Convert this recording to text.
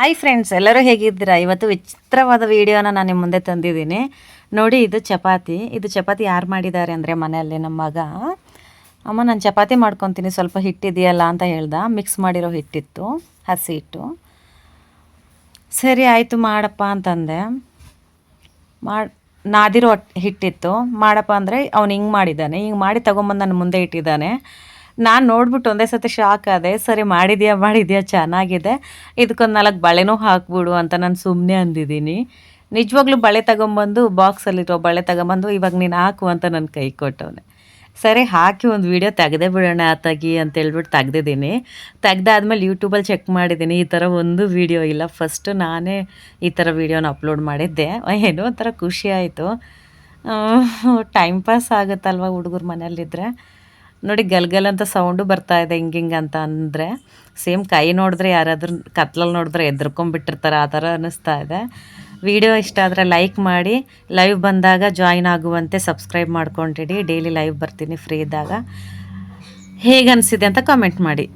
Hi friends ಎಲ್ಲರೂ ಹೇಗಿದ್ದೀರಾ? ಇವತ್ತು ವಿಚಿತ್ರವಾದ ವಿಡಿಯೋನ ನಾನು ನಿಮ್ಮ ಮುಂದೆ ತಂದಿದ್ದೀನಿ. ನೋಡಿ, ಇದು ಚಪಾತಿ. ಇದು ಚಪಾತಿ ಯಾರು ಮಾಡಿದ್ದಾರೆ ಅಂದರೆ ಮನೆಯಲ್ಲಿ ನಮ್ಮ ಮಗ. ಅಮ್ಮ, ನಾನು ಚಪಾತಿ ಮಾಡ್ಕೊತೀನಿ. ಸ್ವಲ್ಪ ಹಿಟ್ಟಿದೆಯಲ್ಲ ಅಂತ ಹೇಳ್ದ. ಮಿಕ್ಸ್ ಮಾಡಿರೋ ಹಿಟ್ಟಿತ್ತು, ಹಸಿ ಹಿಟ್ಟು. ಸರಿ, ಆಯಿತು, ಮಾಡಪ್ಪ ಅಂತಂದೆ. ಮಾಡಿ, ನಾದಿರೋ ಹಿಟ್ಟಿತ್ತು. ಮಾಡಪ್ಪ ಅಂದರೆ ಅವ್ನು ಹಿಂಗೆ ಮಾಡಿದ್ದಾನೆ. ಹಿಂಗೆ ಮಾಡಿ ತೊಗೊಂಬಂದು ನನ್ನ ಮುಂದೆ ಇಟ್ಟಿದ್ದಾನೆ. ನಾನು ನೋಡ್ಬಿಟ್ಟು ಒಂದೇ ಸತಿ ಶಾಕ್ ಆದೆ, ಸರಿ ಮಾಡಿದ್ಯಾ ಮಾಡಿದ್ಯಾ, ಚೆನ್ನಾಗಿದೆ. ಇದಕ್ಕೊಂದು ನಾಲ್ಕು ಬಳೆನೂ ಹಾಕ್ಬಿಡು ಅಂತ ನಾನು ಸುಮ್ಮನೆ ಅಂದಿದ್ದೀನಿ. ನಿಜವಾಗ್ಲೂ ಬಳೆ ತಗೊಂಬಂದು ಬಾಕ್ಸಲ್ಲಿರೋ ಬಳೆ ತಗೊಂಬಂದು ಇವಾಗ ನೀನು ಹಾಕು ಅಂತ ನನ್ನ ಕೈ ಕೊಟ್ಟವನೆ. ಸರಿ, ಹಾಕಿ ಒಂದು ವಿಡಿಯೋ ತೆಗೆದೇ ಬಿಡೋಣ ತೆಗಿ ಅಂತ ಹೇಳ್ಬಿಟ್ಟು ತೆಗ್ದಿದ್ದೀನಿ. ತೆಗ್ದಾದ್ಮೇಲೆ ಯೂಟ್ಯೂಬಲ್ಲಿ ಚೆಕ್ ಮಾಡಿದ್ದೀನಿ, ಈ ಥರ ಒಂದು ವಿಡಿಯೋ ಇಲ್ಲ. ಫಸ್ಟ್ ನಾನೇ ಈ ಥರ ವಿಡಿಯೋನ ಅಪ್ಲೋಡ್ ಮಾಡಿದ್ದೆ. ಏನೋ ಒಂಥರ ಖುಷಿ ಆಯಿತು. ಟೈಮ್ ಪಾಸ್ ಆಗುತ್ತಲ್ವ ಹುಡುಗರು ಮನೇಲಿದ್ದರೆ ನೋಡಿ ಗಲ್ಗಲ್ ಅಂತ ಸೌಂಡು ಬರ್ತಾ ಇದೆ ಹಿಂಗೆ ಹಿಂಗೆ ಅಂತ ಅಂದರೆ ಸೇಮ್ ಕೈ ನೋಡಿದ್ರೆ ಯಾರಾದರೂ ಕತ್ಲಲ್ಲಿ ನೋಡಿದ್ರೆ ಎದ್ರಕೊಂಬಿಟ್ಟಿರ್ತಾರೆ ಆ ಥರ ಅನ್ನಿಸ್ತಾ ಇದೆ. ವಿಡಿಯೋ ಇಷ್ಟ ಆದರೆ ಲೈಕ್ ಮಾಡಿ ಲೈವ್ ಬಂದಾಗ ಜಾಯಿನ್ ಆಗುವಂತೆ ಸಬ್ಸ್ಕ್ರೈಬ್ ಮಾಡ್ಕೊಂಡಿಡಿ. ಡೈಲಿ ಲೈವ್ ಬರ್ತೀನಿ ಫ್ರೀ ಇದ್ದಾಗ. ಹೇಗೆ ಅನಿಸಿದೆ ಅಂತ ಕಾಮೆಂಟ್ ಮಾಡಿ.